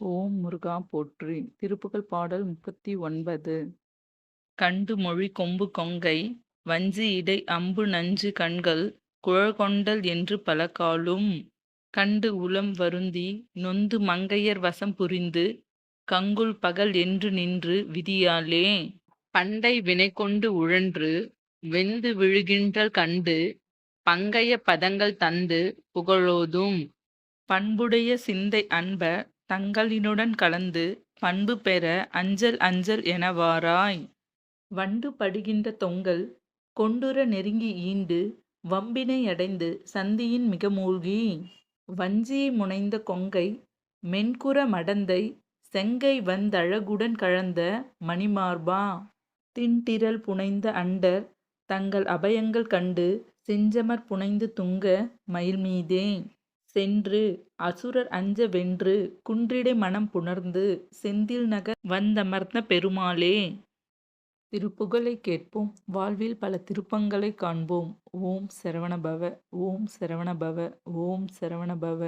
ஓம் முருகா போற்றி! திருப்புகழ் பாடல் முப்பத்தி ஒன்பது. கண்டு மொழி கொம்பு கொங்கை வஞ்சி இடை அம்பு நஞ்சு கண்கள் குழற்கொண்டல் என்று பலகாலும் கண்டு உளம் வருந்தி நொந்து மங்கையர் வசம் புரிந்து கங்குல் பகல் என்று நின்று விதியாலே பண்டை வினை கொண்டு உழன்று வெந்து விழுகின்றல் கண்டு பங்கைய பதங்கள் தந்து புகழோதும் பண்புடைய சிந்தை அன்ப தங்களினுடன் கலந்து பண்பு பெற அஞ்சல் அஞ்சல் எனவாராய் வண்டு படுகின்ற தொங்கல் கொண்டுற நெருங்கி ஈண்டு வம்பினை அடைந்து சந்தியின் மிக மூழ்கி. வஞ்சியை முனைந்த கொங்கை மென்குற மடந்தை செங்கை வந்தழகுடன் கழந்த மணிமார்பா. திண்டிரல் புனைந்த அண்டர் தங்கள் அபயங்கள் கண்டு செஞ்சமர் புனைந்து துங்க மயில்மீதே. சென்று அசுரர் அஞ்ச வென்று குன்றிடை மனம் புணர்ந்து செந்தில் நகர் வந்தமர்ந்த பெருமாளே. திருப்புகழை கேட்போம். வாழ்வில் பல திருப்பங்களை காண்போம். ஓம் சரவணபவ ஓம் சரவணபவ ஓம் சரவணபவ.